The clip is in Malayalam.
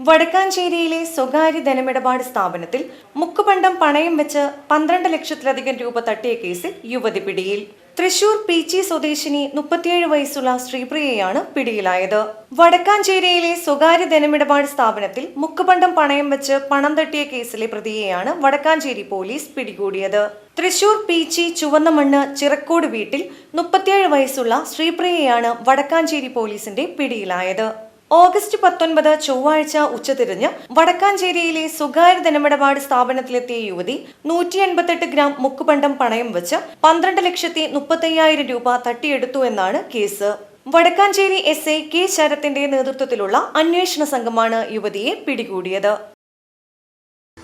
വടക്കാഞ്ചേരിയിലെ സ്വകാര്യ ധനമിടപാട് സ്ഥാപനത്തിൽ മുക്കുപണ്ടം പണയം വെച്ച് പന്ത്രണ്ട് ലക്ഷത്തിലധികം രൂപ തട്ടിയ കേസിൽ യുവതി പിടിയിൽ. തൃശൂർ പീച്ചി സ്വദേശിനി മുപ്പത്തിയേഴ് വയസ്സുള്ള ശ്രീപ്രിയയാണ് പിടിയിലായത്. വടക്കാഞ്ചേരിയിലെ സ്വകാര്യ ധനമിടപാട് സ്ഥാപനത്തിൽ മുക്കുപണ്ടം പണയം വെച്ച് പണം തട്ടിയ കേസിലെ പ്രതിയെയാണ് വടക്കാഞ്ചേരി പോലീസ് പിടികൂടിയത്. തൃശൂർ പീച്ചി ചുവന്ന മണ്ണ് ചിറക്കോട് വീട്ടിൽ മുപ്പത്തിയേഴ് വയസ്സുള്ള ശ്രീപ്രിയയാണ് വടക്കാഞ്ചേരി പോലീസിന്റെ പിടിയിലായത്. ഓഗസ്റ്റ് പത്തൊൻപത് ചൊവ്വാഴ്ച ഉച്ചതിരിഞ്ഞ് വടക്കാഞ്ചേരിയിലെ സ്വകാര്യ ധനമിടപാട് സ്ഥാപനത്തിലെത്തിയ യുവതി നൂറ്റി എൺപത്തെട്ട് ഗ്രാം മുക്കുപണ്ടം പണയം വെച്ച് പന്ത്രണ്ട് ലക്ഷത്തി മുപ്പത്തയ്യായിരം രൂപ തട്ടിയെടുത്തു എന്നാണ് കേസ്. വടക്കാഞ്ചേരി എസ് ഐ കെ ശരത്തിന്റെ നേതൃത്വത്തിലുള്ള അന്വേഷണ സംഘമാണ് യുവതിയെ പിടികൂടിയത്.